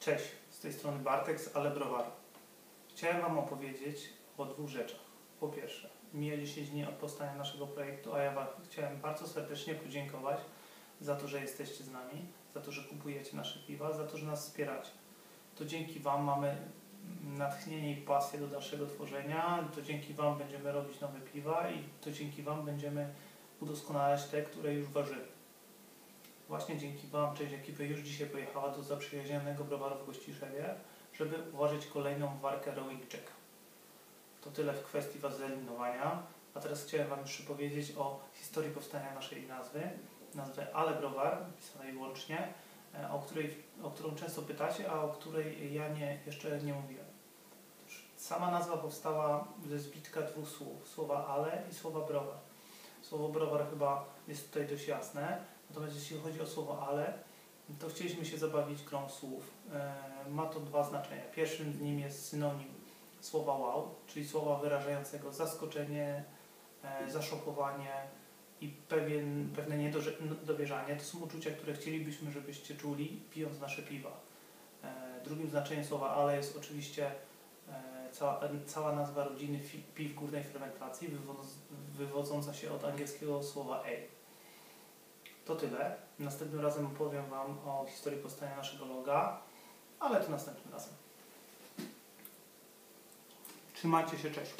Cześć, z tej strony Bartek z Ale Browaru. Chciałem Wam opowiedzieć o dwóch rzeczach. Po pierwsze, mija 10 dni od powstania naszego projektu, a ja Wam chciałem bardzo serdecznie podziękować za to, że jesteście z nami, za to, że kupujecie nasze piwa, za to, że nas wspieracie. To dzięki Wam mamy natchnienie i pasję do dalszego tworzenia, to dzięki Wam będziemy robić nowe piwa i to dzięki Wam będziemy udoskonalać te, które już ważymy. Właśnie dzięki Wam część ekipy już dzisiaj pojechała do zaprzyjaźnionego browaru w Gościszewie, żeby ułożyć kolejną warkę Rowing. To tyle w kwestii wazelinowania. A teraz chciałem Wam jeszcze powiedzieć o historii powstania naszej nazwy. Nazwy Ale Browar, pisanej łącznie, e, o, której, o którą często pytacie, a o której ja nie, jeszcze nie mówiłem. Sama nazwa powstała ze zbitka dwóch słów, słowa ale i słowa browar. Słowo browar chyba jest tutaj dość jasne, natomiast jeśli chodzi o słowo ale, to chcieliśmy się zabawić grą słów. E, Ma to dwa znaczenia. Pierwszym z nim jest synonim słowa wow, czyli słowa wyrażającego zaskoczenie, e, zaszokowanie i pewien, pewne niedowierzanie. To są uczucia, które chcielibyśmy, żebyście czuli, pijąc nasze piwa. E, Drugim znaczeniem słowa ale jest oczywiście cała, cała nazwa rodziny piw górnej fermentacji, wywodz- wywodząca się od angielskiego słowa ale. To tyle. Następnym razem opowiem Wam o historii powstania naszego loga, ale to następnym razem. Trzymajcie się, cześć.